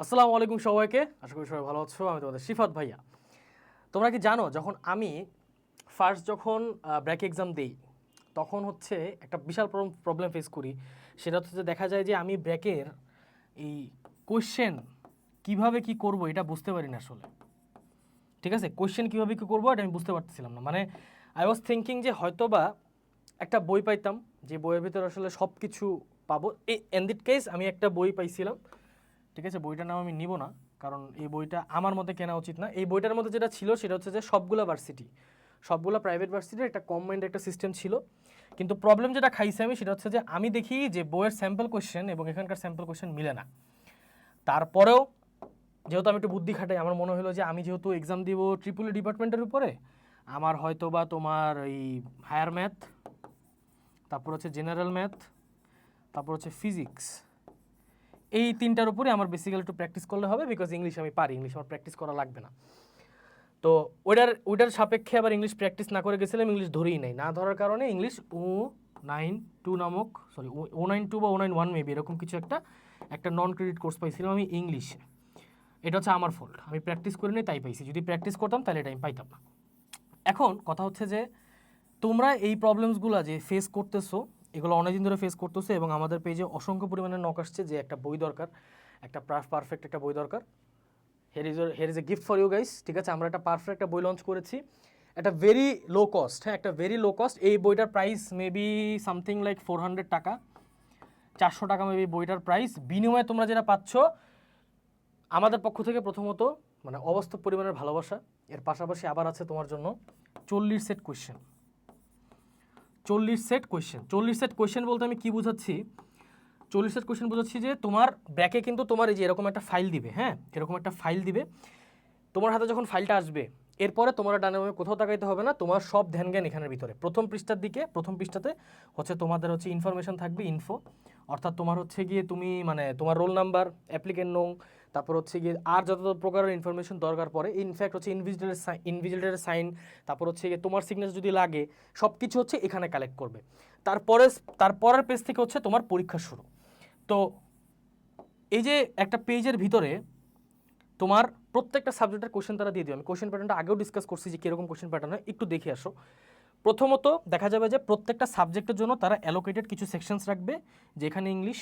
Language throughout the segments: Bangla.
আসসালামু আলাইকুম সবাইকে। আশা করি সবাই ভালো আছো। আমি তোমাদের শিফাত ভাইয়া। তোমরা কি জানো, যখন আমি ফার্স্ট যখন ব্র্যাক এক্সাম দিই, তখন হচ্ছে একটা বিশাল প্রবলেম ফেস করি। সেটা হচ্ছে দেখা যায় যে আমি ব্র্যাকের এই কোয়েশ্চেন কীভাবে কি করব এটা বুঝতে পারি না আসলে। ঠিক আছে? কোয়েশ্চেন কীভাবে কী করব এটা আমি বুঝতে পারতেছিলাম না। মানে আই ওয়াজ থিঙ্কিং যে হয়তোবা একটা বই পাইতাম, যে বইয়ের ভিতরে আসলে সব কিছু পাবো। এই এন দিট কেস আমি একটা বই পাইছিলাম। ঠিক আছে, বইটার নাম আমি নিব না, কারণ এই বইটা আমার মতে কেনা উচিত না। এই বইটার মধ্যে যেটা ছিল সেটা হচ্ছে যে সবগুলা ভার্সিটি সবগুলো প্রাইভেট ভার্সিটির একটা কম্বাইন্ড একটা সিস্টেম ছিল। কিন্তু প্রবলেম যেটা খাইছি আমি সেটা হচ্ছে যে আমি দেখি যে বইয়ের স্যাম্পল কোয়েশ্চেন এবং এখানকার স্যাম্পল কোয়েশ্চেন মিলে না। তারপরেও যেহেতু আমি একটু বুদ্ধি খাটাই, আমার মনে হলো যে আমি যেহেতু এক্সাম দিব ট্রিপুল ডিপার্টমেন্টের উপরে, আমার হয়তো বা তোমার এই হায়ার ম্যাথ তারপর হচ্ছে জেনারেল ম্যাথ তারপর হচ্ছে ফিজিক্স এই তিনটার উপরে আমার বেসিক্যালি একটু প্র্যাকটিস করলে হবে বিকজ ইংলিশ আমি পারি ইংলিশ আমার প্র্যাকটিস করা লাগবে না। তো ওইটার ওইটার সাপেক্ষে আবার ইংলিশ প্র্যাকটিস না করে গেছিলাম ইংলিশ ধরেই নাই। না ধরার কারণে ইংলিশ ও নাইন টু নামক সরি ও নাইন টু বা ও নাইন ওয়ান মেবি এরকম কিছু একটা একটা নন ক্রেডিট কোর্স পাইছিলাম আমি ইংলিশে এটা হচ্ছে আমার ফল্ট আমি প্র্যাকটিস করে নিই তাই পাইছি। যদি প্র্যাকটিস করতাম তাহলে এটা আমি পাইতাম না। এখন কথা হচ্ছে যে, তোমরা এই প্রবলেমসগুলো যে ফেস করতেছো এগুলো অনেকদিন ধরে ফেস করতেছো এবং আমাদের পেজে অসংখ্য পরিমাণে নক আসছে যে একটা বই দরকার, একটা পারফেক্ট একটা বই দরকার। Here is here is a gift for you guys ঠিক আছে? আমরা একটা পারফেক্ট একটা বই লঞ্চ করেছি। একটা ভেরি লো কস্ট হ্যাঁ একটা ভেরি লো কস্ট এই বইটার price maybe something like four hundred টাকা। চারশো টাকা মেবি বইটার প্রাইস বিনিময়ে তোমরা যেটা পাচ্ছ, আমাদের পক্ষ থেকে প্রথমত মানে অবাস্তব পরিমাণের ভালোবাসা। এর পাশাপাশি আবার আছে তোমার জন্য চল্লিশ সেট কোয়েশ্চেন চল্লিশ সেট কোয়েশ্চেন চল্লিশ সেট কোয়েশ্চেন বলতে আমি কি বোঝাচ্ছি? চল্লিশ সেট কোয়েশ্চেন বোঝাচ্ছি যে তোমার ব্যাকে কিন্তু তোমার এই যে এরকম একটা ফাইল দিবে হ্যাঁ? এরকম একটা ফাইল দিবে। তোমার হাতে যখন ফাইলটা আসবে, এরপরে তোমার ডানে কোথাও তাকাইতে হবে না, তোমার সব ধ্যান জ্ঞান এখানের ভিতরে। প্রথম পৃষ্ঠার দিকে, প্রথম পৃষ্ঠাতে হচ্ছে তোমাদের হচ্ছে ইনফরমেশন থাকবে ইনফো অর্থাৎ তোমার হচ্ছে গিয়ে তুমি মানে তোমার রোল নাম্বার অ্যাপ্লিকেন্ট নং তারপর হচ্ছে গিয়ে আর যত প্রকারের ইনফরমেশন দরকার পড়ে ইনফ্যাক্ট হচ্ছে ইনভিজিলের ইনভিজিলেটের সাইন তারপর হচ্ছে গিয়ে তোমার সিগনেচার যদি লাগে সব কিছু হচ্ছে এখানে কালেক্ট করবে। তারপরে, তারপরের পেজ থেকে হচ্ছে তোমার পরীক্ষা শুরু। তো এই যে একটা পেজের ভিতরে তোমার প্রত্যেকটা সাবজেক্টের কোশ্চেন তারা দিয়ে দিবে। আমি কোশ্চেন প্যাটার্নটা আগেও ডিসকাস করছি যে কীরকম কোশ্চেন প্যাটার্ন হয়, একটু দেখে আসো। প্রথমত দেখা যাবে যে প্রত্যেকটা সাবজেক্টের জন্য তারা অ্যালোকেটেড কিছু সেকশনস রাখবে যে এখানে ইংলিশ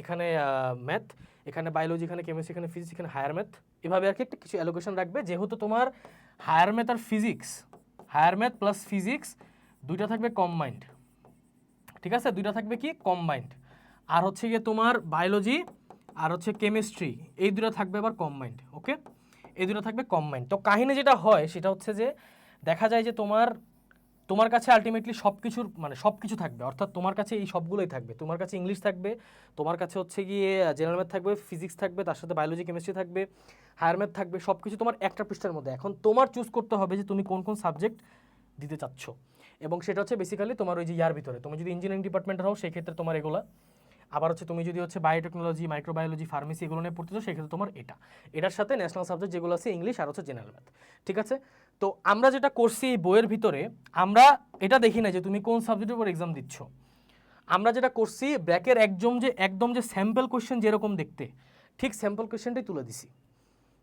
এখানে ম্যাথ এখানে বায়োলজি এখানে কেমিস্ট্রি এখানে ফিজিক্স এখানে হায়ার ম্যাথ এভাবে আর কি একটা কিছু অ্যালোকেশন রাখবে। যেহেতু তোমার হায়ার ম্যাথ আর physics higher math plus physics দুইটা থাকবে কম্বাইন্ড ঠিক আছে? দুইটা থাকবে কি? কম্বাইন্ড আর হচ্ছে গিয়ে তোমার বায়োলজি আর হচ্ছে কেমিস্ট্রি এই দুটো থাকবে আবার কম্বাইন্ড ওকে এই দুটো থাকবে কম্বাইন্ড তো কাহিনী যেটা হয়, সেটা হচ্ছে যে দেখা যায় যে তোমার তোমার কাছে আলটিমেটলি সব কিছুর মানে সব কিছু থাকবে, অর্থাৎ তোমার কাছে এই সবগুলোই থাকবে। তোমার কাছে ইংলিশ থাকবে, তোমার কাছে হচ্ছে গিয়ে জেনারেল ম্যাথ থাকবে ফিজিক্স থাকবে, তার সাথে বায়োলজি কেমিস্ট্রি থাকবে হায়ার ম্যাথ থাকবে সব কিছু তোমার একটা পৃষ্ঠার মধ্যে। এখন তোমার চুজ করতে হবে যে তুমি কোন কোন সাবজেক্ট দিতে চাচ্ছ। এবং সেটা হচ্ছে বেসিক্যালি তোমার ওই যে ইয়ার ভিতরে। তুমি যদি ইঞ্জিনিয়ারিং ডিপার্টমেন্টের হও সেক্ষেত্রে তোমার এগুলা। আবার হচ্ছে তুমি যদি হচ্ছে বায়োটেকনোলজি মাইক্রোবায়োলজি ফার্মেসি এগুলো নিয়ে পড়তেছো সেক্ষেত্রে তোমার এটা। এটার সাথে ন্যাশনাল সাবজেক্ট যেগুলো আছে ইংলিশ আর হচ্ছে জেনারেল ম্যাথ ঠিক আছে? তো আমরা যেটা করছি এই বইয়ের ভিতরে, আমরা এটা দেখি না যে তুমি কোন সাবজেক্টের উপর এক্সাম দিচ্ছ। আমরা যেটা করছি, ব্র্যাকের একদম যে একদম যে স্যাম্পল কোয়েশ্চেন যেরকম দেখতে, ঠিক স্যাম্পল কোয়েশ্চেনটাই তুলে দিছি।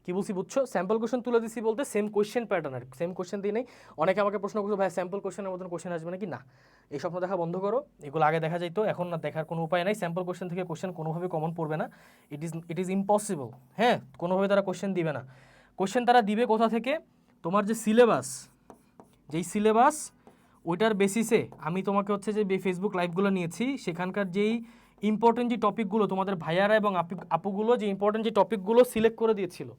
কি বলছি বুঝছ? স্যাম্পল কোয়েশ্চেন তুলে দিছি বলতে সেম কোয়েশ্চেন প্যাটার্নের সেম কোয়েশ্চেন দিয়ে নেই। অনেকে আমাকে প্রশ্ন করছ, ভাই স্যাম্পল কোয়েশ্চেনের মতন কোয়েশ্চেন আসবে নাকি? না। এই স্বপ্ন দেখা বন্ধ করো, এগুলো আগে দেখা যাইতো, এখন না দেখার কোনো উপায় নাই। স্যাম্পল কোয়েশ্চেন থেকে কোয়েশ্চেন কোনোভাবে কমন পড়বে না। It is it is impossible হ্যাঁ? কোনোভাবে তারা কোয়েশ্চেন দিবে না। কোয়েশ্চেন তারা দিবে কোথা থেকে? তোমার যে সিলেবাস যেই সিলেবাস ওইটার বেসিসে আমি তোমাকে হচ্ছে যে ফেসবুক লাইভগুলো নিয়েছি। সেখানকার যেই ইম্পর্টেন্ট যে টপিকগুলো তোমাদের ভাইয়ারা এবং আপু আপুগুলো যে ইম্পর্টেন্ট যে টপিকগুলো সিলেক্ট করে দিয়েছিল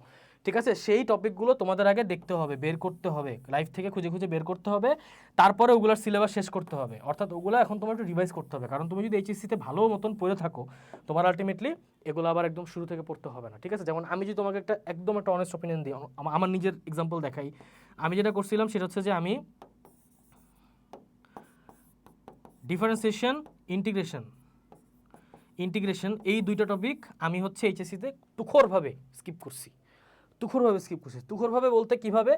ঠিক আছে? সেই টপিকগুলো তোমাদের আগে দেখতে হবে, বের করতে হবে। লাইফ থেকে খুঁজে খুঁজে বের করতে হবে। তারপরে ওগুলোর সিলেবাস শেষ করতে হবে। অর্থাৎ ওগুলো এখন তোমার একটু রিভাইজ করতে হবে। কারণ তুমি যদি এইচএসসিতে ভালো মতন পড়ে থাকো, তোমার আলটিমেটলি এগুলো আবার একদম শুরু থেকে পড়তে হবে না। ঠিক আছে? যেমন আমি যদি তোমাকে একটা একদম একটা অনেস্ট অপিনিয়ন দিই আমার নিজের এক্সাম্পল দেখাই। আমি যেটা করছিলাম সেটা হচ্ছে যে আমি ডিফারেন্সিয়েশন ইন্টিগ্রেশন ইন্টিগ্রেশন এই দুইটা টপিক আমি হচ্ছে এইচএসসিতে তুখোরভাবে স্কিপ করছি। তুখোরভাবে স্কিপ করছি। তুখোরভাবে বলতে কীভাবে?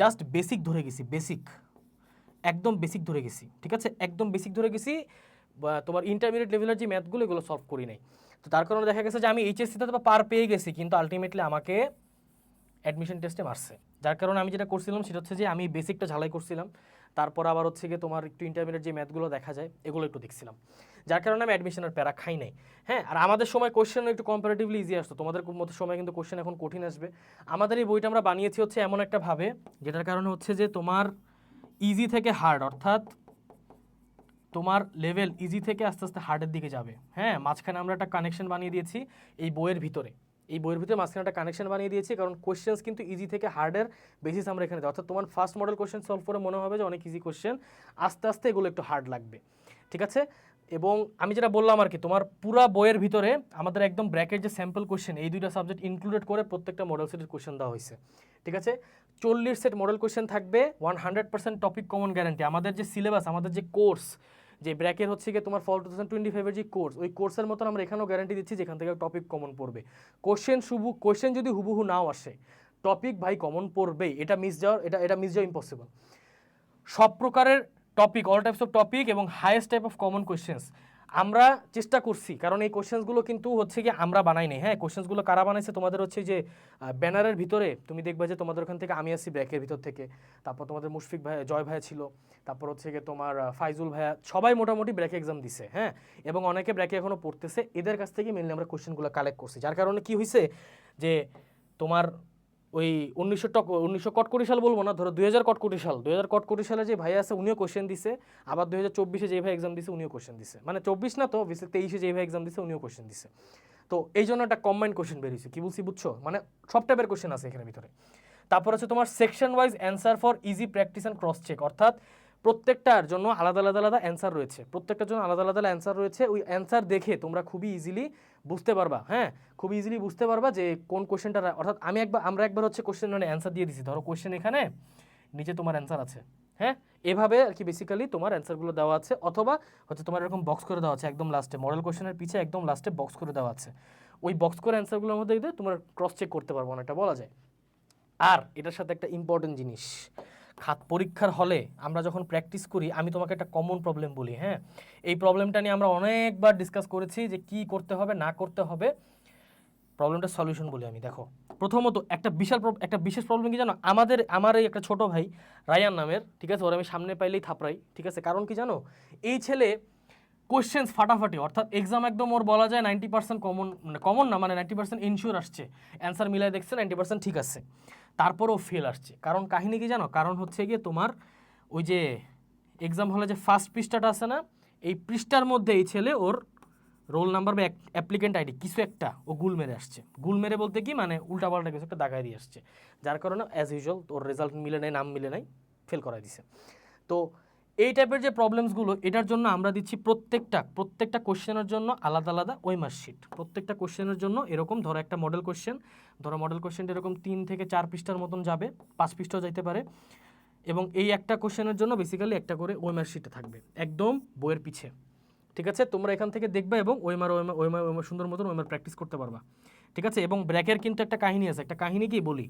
জাস্ট বেসিক ধরে গেছি বেসিক একদম বেসিক ধরে গেছি, ঠিক আছে? একদম বেসিক ধরে গেছি তোমার ইন্টারমিডিয়েট লেভেলের যে ম্যাথগুলো এগুলো সলভ করি নাই। তো তার কারণে দেখা গেছে যে আমি এইচএসসিতে তো পার পেয়ে গেছি, কিন্তু আলটিমেটলি আমাকে অ্যাডমিশন টেস্টে মারছে। যার কারণে আমি যেটা করছিলাম, সেটা হচ্ছে যে আমি বেসিকটা ঝালাই করছিলাম। তারপর আবার হচ্ছে গিয়ে তোমার একটু ইন্টারমিডিয়েট যে ম্যাথগুলো দেখা যায়, এগুলো একটু দেখছিলাম। যার কারণে আমি অ্যাডমিশনের প্যারা খাই নাই। হ্যাঁ আর আমাদের সময় কোশ্চেন একটু কম্পারেটিভলি ইজি আসতো। তোমাদের মতো সময় কিন্তু কোশ্চেন এখন কঠিন আসবে। আমাদের এই বইটা আমরা বানিয়েছি হচ্ছে এমন একটা ভাবে, যেটার কারণে হচ্ছে যে তোমার ইজি থেকে হার্ড অর্থাৎ তোমার লেভেল ইজি থেকে আস্তে আস্তে হার্ডের দিকে যাবে। হ্যাঁ মাঝখানে আমরা একটা কানেকশন বানিয়ে দিয়েছি এই বইয়ের ভিতরে। এই বইয়ের ভিতরে মাঝখানে একটা কানেকশন বানিয়ে দিয়েছি, কারণ কোশ্চেন্স কিন্তু ইজি থেকে হার্ডের বেসিস আমরা এখানে। অর্থাৎ তোমার ফার্স্ট মডেল কোশ্চেন সলভ করে মনে হবে যে অনেক ইজি কোশ্চেন আস্তে আস্তে এগুলো একটু হার্ড লাগবে। ঠিক আছে? এবং আমি যেটা বললাম আর কি, তোমার পুরা বইয়ের ভিতরে আমাদের একদম ব্র্যাকেট যে স্যাম্পল কোশ্চেন এই দুইটা সাবজেক্ট ইনক্লুডেড করে প্রত্যেকটা মডেল সেটের কোশ্চেন দেওয়া হয়েছে। ঠিক আছে? চল্লিশ সেট মডেল কোশ্চেন থাকবে one hundred percent topic common guarantee আমাদের যে সিলেবাস আমাদের যে কোর্স যে ব্র্যাকের হচ্ছে গিয়ে তোমার ফল টু থাউজেন্ড টোয়েন্টি ফাইভের যে কোর্স ওই কোর্সের মতন আমরা এখানেও গ্যারান্টি দিচ্ছি যেখান থেকে টপিক কমন পড়বে। কোশ্চেন শুভু কোশ্চেন যদি হুবহু নাও আসে টপিক ভাই কমন পড়বেই। এটা মিস যাওয়ার, এটা এটা মিস যাওয়া ইম্পসিবল সব প্রকারের topic all types of topic এবং highest type of common questions আমরা চেষ্টা করছি, কারণ এই কোশ্চেন্সগুলো কিন্তু হচ্ছে কি আমরা বানাই নাই। হ্যাঁ কোশ্চেন্সগুলো কারা বানাইছে? তোমাদের হচ্ছে যে ব্যানারের ভিতরে তুমি দেখবে যে তোমাদের ওখান থেকে আমি আসছি ব্র্যাকের ভিতর থেকে। তারপর তোমাদের মুশফিক ভাই, জয় ভাইয়া ছিল। তারপর হচ্ছে গিয়ে তোমার ফাইজুল ভাইয়া, সবাই মোটামুটি ব্র্যাকে এক্সাম দিছে হ্যাঁ? এবং অনেকে ব্র্যাকে এখনও পড়তেছে। এদের কাছ থেকে মেনলি আমরা কোশ্চেনগুলো কালেক্ট করছি। যার কারণে কি হয়েছে যে, তোমার ওই উনিশশো টক, উনিশশো কটকটি সাল বলব না, ধরো দুই হাজার কটকটি সাল। দুই হাজার কটকটি সালে যে ভাই আছে, উনিও কোশ্চেন দিছে। আবার দুই হাজার চব্বিশে যে ভাই এক্সাম দিছে, উনিও কোশ্চেন দিছে। মানে চব্বিশ না তো, বিশেষ তেইশে যে ভাই এক্সাম দিছে, উনিও কোশ্চেন দিছে। তো এই জন্য একটা কম্বাইন্ড কোশ্চেন বেরিয়েছে কি বলছি বুঝছ? মানে সব টাইপের কোশ্চেন আছে এখানে ভিতরে। তারপর হচ্ছে তোমার section wise answer for easy practice and cross check অর্থাৎ প্রত্যেকটার জন্য আলাদা আলাদা আলাদা অ্যান্সার রয়েছে। প্রত্যেকটার জন্য আলাদা আলাদা অ্যান্সার রয়েছে। ওই অ্যান্সার দেখে তোমরা খুবই ইজিলি বুঝতে পারবা হ্যাঁ? খুব ইজিলি বুঝতে পারবা যে কোন কোশ্চেনটা অর্থাৎ আমি একবার আমরা একবার হচ্ছে কোশ্চেন মানে অ্যান্সার দিয়ে দিছি। ধরো কোশ্চেন এখানে, নিচে তোমার অ্যান্সার আছে হ্যাঁ? এভাবে আর কি বেসিক্যালি তোমার অ্যান্সারগুলো দেওয়া আছে, অথবা হচ্ছে তোমার এরকম বক্স করে দেওয়া আছে, একদম লাস্টে মডেল কোশ্চেনের পিছে একদম লাস্টে বক্স করে দেওয়া আছে। ওই বক্স করে অ্যান্সারগুলোর মধ্যে তোমার ক্রস চেক করতে পারব অনেকটা, বলা যায়। আর এটার সাথে একটা ইম্পর্টেন্ট জিনিস খাত পরীক্ষার হলে আমরা যখন প্র্যাকটিস করি, আমি তোমাকে একটা কমন প্রবলেম বলি হ্যাঁ? এই প্রবলেমটা নিয়ে আমরা অনেকবার ডিসকাস করেছি যে কি করতে হবে, না করতে হবে। প্রবলেমটা সলিউশন বলি আমি, দেখো। প্রথমত একটা বিশাল একটা বিশেষ প্রবলেম কি জানো? আমাদের, আমার এই একটা ছোট ভাই, রায়ান নামের, ঠিক আছে? ওর আমি সামনে পাইলেই থাপড়াই, ঠিক আছে? কারণ কি জানো? এই ছেলে কোশ্চেন্স ফাটাফাটি, অর্থাৎ এক্সাম একদম ওর বলা যায় নাইনটি পার্সেন্ট কমন মানে কমন না মানে নাইনটি পার্সেন্ট ইনশিওর আসছে। অ্যান্সার মিলাই দেখছে নাইনটি পার্সেন্ট ঠিক আছে। তারপরও ফেল আসছে। কারণ কাহিনী কি জানো? কারণ হচ্ছে গিয়ে তোমার ওই যে এক্সাম হলে যে ফার্স্ট পৃষ্ঠাটা আছে না, এই পৃষ্ঠার মধ্যে এই ছেলে ওর রোল নাম্বার বা অ্যাপ্লিকেন্ট আইডি কিছু একটা ও গুল মেরে আসছে। গুল মেরে বলতে কি মানে উল্টাপাল্টা কিছু একটা দেখায় দিয়ে আসছে। যার কারণে অ্যাজ ইউজুয়াল ওর রেজাল্ট মিলে নেয় নাম মিলে নাই ফেল করাই দিছে। তো এই টাইপের যে প্রবলেমসগুলো এটার জন্য আমরা দিচ্ছি প্রত্যেকটা প্রত্যেকটা কোশ্চেনের জন্য আলাদা আলাদা ওই মার্কশিট প্রত্যেকটা কোশ্চেনের জন্য এরকম ধরো একটা মডেল কোশ্চেন ধরো মডেল কোশ্চেনটা এরকম তিন থেকে চার পৃষ্ঠার মতন যাবে, পাঁচ পৃষ্ঠাও যাইতে পারে। এবং এই একটা কোশ্চেনের জন্য বেসিক্যালি একটা করে ওই মার্কশিটে থাকবে, একদম বইয়ের পিছে। ঠিক আছে? তোমরা এখান থেকে দেখবে এবং ওইমার ওইমার ওইমার ওইমার সুন্দর মতন ওইমার প্র্যাকটিস করতে পারবা। ঠিক আছে? এবং ব্র্যাকের কিন্তু একটা কাহিনী আছে। একটা কাহিনী কি বলি?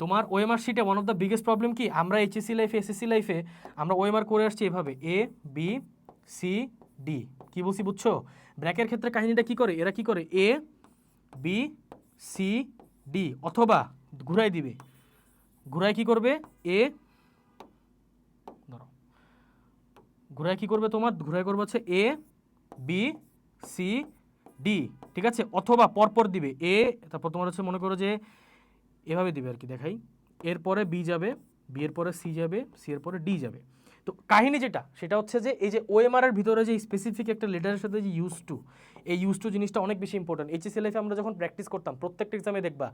তোমার ওএমআর শিটে one of the biggest problem কি? আমরা এইচএসসি লাইফে এসএসসি লাইফে আমরা ওএমআর করে আসছি এভাবে। এ বি সি ডি কি বলছি বুঝছ? ব্র্যাকের ক্ষেত্রে কাহিনীটা কি করে? এরা কি করে? এ বি সি ডি অথবা ঘুরাই দিবে। ঘুরাই কি করবে? এ ধরো। ঘুরাই কি করবে তোমার? ঘুরাই করবে হচ্ছে এ বি সি ডি ঠিক আছে? অথবা পরপর দিবে। এ তারপর তোমার হচ্ছে মনে করো যে এভাবে দিবে আর কি দেখাই। এরপরে বি যাবে বি এর পরে সি যাবে সি এর পরে ডি যাবে। তো কাহিনী যেটা, সেটা হচ্ছে যে এই যে ওএমআর এর ভিতরে যে স্পেসিফিক একটা লেটারের সাথে যে ইউজ টু এই ইউজ টু জিনিসটা অনেক বেশি ইম্পর্টেন্ট এইচএসএল লাইফে আমরা যখন প্র্যাকটিস করতাম, প্রত্যেকটা এক্সামে দেখবা,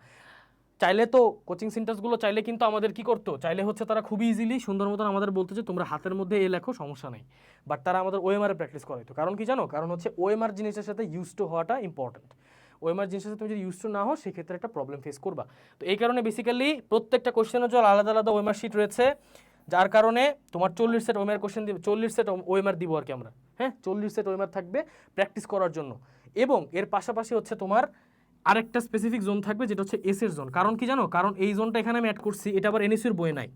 চাইলে তো কোচিং সেন্টার্সগুলো চাইলে কিন্তু আমাদের কি করতো, চাইলে হচ্ছে তারা খুবই ইজিলি সুন্দর মতন আমাদের বলতো যে, তোমরা হাতের মধ্যে এ লেখো, সমস্যা নেই। বাট তারা আমাদের ওএমআর এ প্র্যাকটিস করাইতো। কারণ কি জানো? কারণ হচ্ছে ওএমআর জিনিসের সাথে ইউজ টু হওয়াটা ইম্পর্টেন্ট ওএমআর জিনিসের তুমি যদি ইউজ টু না হও, সেক্ষেত্রে একটা প্রবলেম ফেস করবা। তো এই কারণে বেসিক্যালি প্রত্যেকটা কোশ্চেনের জন্য আলাদা আলাদা ওএমআর শিট রয়েছে, যার কারণে তোমার চল্লিশ সেট ওএমআর কোশ্চেন দিব, চল্লিশ সেট ওএমআর দিব আর কি আমরা। হ্যাঁ? চল্লিশ সেট ওএমআর থাকবে প্র্যাকটিস করার জন্য। এবং এর পাশাপাশি হচ্ছে তোমার আরেকটা স্পেসিফিক জোন থাকবে, যেটা হচ্ছে এসের জোন কারণ কি জানো? কারণ এই জোনটা এখানে আমি অ্যাড করছি, এটা আবার এনএসির বইয়ে নাই।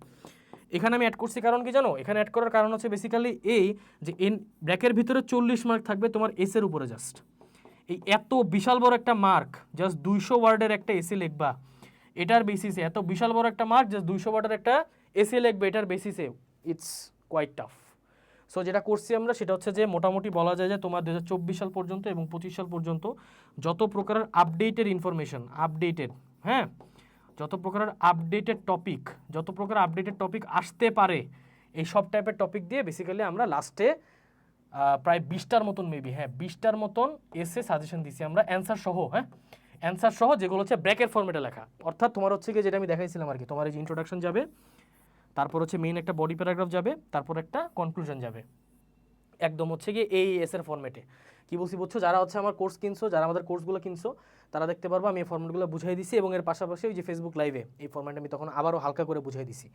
এখানে আমি অ্যাড করছি কারণ কি জানো? এখানে অ্যাড করার কারণ হচ্ছে বেসিক্যালি এই যে এন ব্র্যাকের ভিতরে চল্লিশ মার্ক থাকবে তোমার এসের উপরে জাস্ট এই এত বিশাল বড় একটা মার্ক জাস্ট দুইশো ওয়ার্ডের একটা এসি লিখবা। এটার বেসিসে এত বিশাল বড় একটা মার্ক জাস্ট দুইশো ওয়ার্ডের একটা এসি লিখবে এটার বেসিসে ইটস কোয়াইট টাফ সো যেটা করছি আমরা, সেটা হচ্ছে যে, মোটামুটি বলা যায় যে, তোমার দু হাজার চব্বিশ সাল পর্যন্ত এবং পঁচিশ সাল পর্যন্ত যত প্রকারের আপডেটেড ইনফরমেশন আপডেটেড হ্যাঁ? যত প্রকারের আপডেটেড টপিক যত প্রকার আপডেটেড টপিক আসতে পারে, এই সব টাইপের টপিক দিয়ে বেসিক্যালি আমরা লাস্টে প্রায় বিশটার মতন মেবি হ্যাঁ বিশটার মতন এসে সাজেশন দিছি আমরা অ্যান্সার সহ হ্যাঁ? অ্যান্সার সহ যেগুলো হচ্ছে ব্র্যাকের ফর্মেটে লেখা। অর্থাৎ তোমার হচ্ছে গিয়ে যেটা আমি দেখাইছিলাম আর কি, তোমার এই যে ইন্ট্রোডাকশন যাবে, তারপর হচ্ছে মেইন একটা বডি প্যারাগ্রাফ যাবে, তারপর একটা কনক্লুশন যাবে। একদম হচ্ছে গিয়ে এই এসের ফর্মেটে কি বলছি বলছো যারা হচ্ছে আমার কোর্স কিনছো, যারা আমাদের কোর্সগুলো কিনছো তারা দেখতে পারব, আমি এই ফর্মেটগুলো বুঝাই দিছি এবং এর পাশাপাশি ওই যে ফেসবুক লাইভে এই ফর্মেট আমি তখন আবারও হালকা করে বুঝাই দিছি।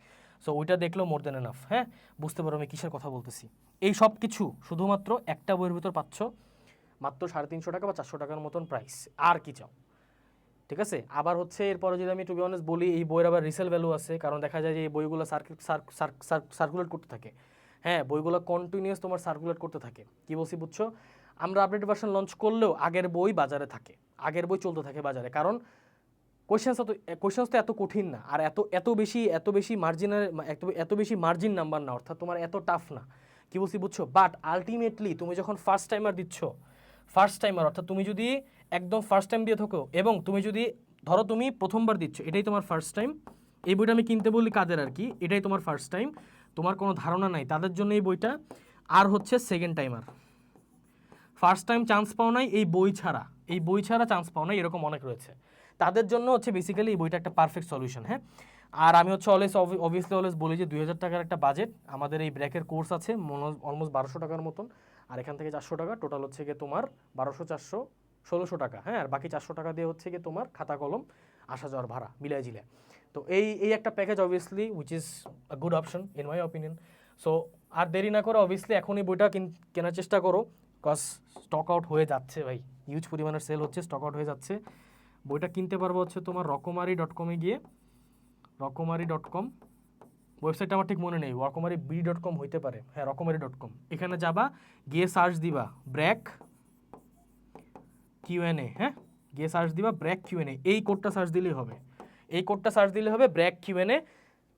সো ওইটা দেখলেও মোর দেন এনাফ হ্যাঁ? বুঝতে পারো আমি কিসের কথা বলতেছি। এই সব কিছু শুধুমাত্র একটা বইয়ের ভিতর পাচ্ছ, মাত্র সাড়ে তিনশো টাকা বা চারশো টাকার মতন প্রাইস আর কি চাও? ঠিক আছে? আবার হচ্ছে এরপরে যদি আমি টু বি অনেস্ট বলি, এই বইয়ের আবার রিসেল ভ্যালু আছে, কারণ দেখা যায় যে এই বইগুলো সার্কুলেট করতে থাকে। হ্যাঁ বইগুলো কন্টিনিউয়াস তোমার সার্কুলেট করতে থাকে। কি বলছি বুঝছ? আমরা আপডেট ভার্সন লঞ্চ করলেও আগের বই বাজারে থাকে। আগের বই চলতে থাকে বাজারে। কারণ কোয়েশ্চেন্স তো কোয়েশ্চেন্স তো এত কঠিন না। আর এত এত বেশি এত বেশি মার্জিনের এত এত বেশি মার্জিন নাম্বার না, অর্থাৎ তোমার এত টাফ না। কি বলছি বুঝছ? বাট আলটিমেটলি তুমি যখন ফার্স্ট টাইমার দিচ্ছ ফার্স্ট টাইমার অর্থাৎ তুমি যদি একদম ফার্স্ট টাইম দিয়ে থাকো এবং তুমি যদি, ধরো তুমি প্রথমবার দিচ্ছ, এটাই তোমার ফার্স্ট টাইম এই বইটা আমি কিনতে বলি কাদের আর কি? এটাই তোমার ফার্স্ট টাইম তোমার কোনো ধারণা নাই। তাদের জন্য এই বইটা। আর হচ্ছে second timer first time chance পাও নাই এই বই ছাড়া। এই বই ছাড়া চান্স পাও নাই, এরকম অনেক রয়েছে। তাদের জন্য হচ্ছে বেসিক্যালি এই বইটা একটা পারফেক্ট সলিউশন হ্যাঁ? আর আমি হচ্ছে অলওয়েজ অবভিয়াসলি অলওয়েজ বলি যে দুই হাজার টাকার একটা বাজেট আমাদের এই ব্র্যাকের কোর্স আছে অলমোস্ট বারোশো টাকার মতন, আর এখান থেকে চারশো টাকা টোটাল হচ্ছে গিয়ে তোমার বারোশো, চারশো, ষোলোশো টাকা হ্যাঁ? আর বাকি চারশো টাকা দিয়ে হচ্ছে গিয়ে তোমার খাতা, কলম, আসা যাওয়ার ভাড়া, মিলাই জিলে তো এই এই একটা package obviously which is a good option in my opinion so আর দেরি না করে অবভিয়াসলি এখনই বইটা কিন- কেনার চেষ্টা করো। কজ স্টক আউট হয়ে যাচ্ছে ভাই। হিউজ পরিমাণের সেল হচ্ছে স্টক আউট হয়ে যাচ্ছে। বইটা কিনতে পারব হচ্ছে তোমার রকমারি ডট কমে গিয়ে। রকমারি ডট কম ওয়েবসাইটটা আমার ঠিক মনে নেই। রকমারি বি ডট কম হইতে পারে। হ্যাঁ রকমারি ডট কম এখানে যাবা, গিয়ে সার্চ দিবা, ব্র্যাক কিউএনএ হ্যাঁ? গিয়ে সার্চ দিবা, ব্র্যাক কিউএনএ এই কোডটা সার্চ দিলেই হবে। এই কোডটা সার্চ দিলে হবে, ব্র্যাক কিউএনএ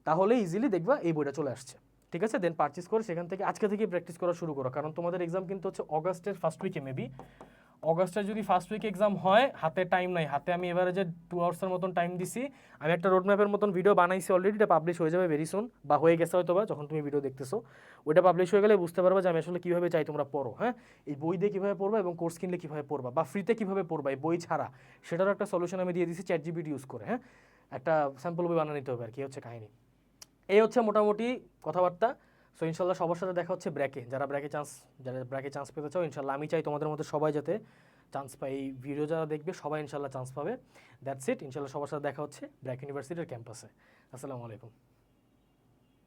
তাহলে ইজিলি দেখবা এই বইটা চলে আসছে। ঠিক আছে? দেন পারচেস করে সেখান থেকে আজকে থেকে প্র্যাকটিস করা শুরু করো। কারণ তোমাদের এক্সাম কিন্তু হচ্ছে অগাস্টের ফার্স্ট উইকে মেবি অগাস্টের যদি ফার্স্ট উইক এক্সাম হয়, হাতে টাইম নাই। হাতে আমি এবারে যে টু আওয়ার্সের মতন টাইম দিছি, আমি একটা রোড ম্যাপের মতন ভিডিও বানাইছি অলরেডি এটা পাবলিশ হয়ে যাবে ভেরি সুন বা হয়ে গেছে হয়তো বা যখন তুমি ভিডিও দেখতেছো। ওইটা পাবলিশ হয়ে গেলে বুঝতে পারবে যে আমি আসলে কীভাবে চাই তোমরা পড়ো হ্যাঁ? এই বই দিয়ে কীভাবে পড়বা এবং কোর্স কিনলে কীভাবে পড়বা, বা ফ্রিতে কীভাবে পড়বা, এই বই ছাড়া। সেটারও একটা সলিউশন আমি দিয়ে দিছি চ্যাট জিবিটি ইউজ করে হ্যাঁ? একটা স্যাম্পল বই বানিয়ে নিতে হবে আর কি হচ্ছে কাহিনী। এই হচ্ছে মোটামুটি কথাবার্তা। সো ইনশাল্লাহ সবার সাথে দেখা হচ্ছে ব্র্যাকে যারা ব্র্যাকে চান্স যারা ব্র্যাকে চান্স পেতে চাও, ইনশাল্লাহ আমি চাই তোমাদের মধ্যে সবাই যাতে চান্স পায়। এই ভিডিও যারা দেখবে, সবাই ইনশাল্লাহ চান্স পাবে। দ্যাটস ইট ইনশাল্লাহ সবার সাথে দেখা হচ্ছে ব্র্যাক ইউনিভার্সিটির ক্যাম্পাসে আসসালামু আলাইকুম।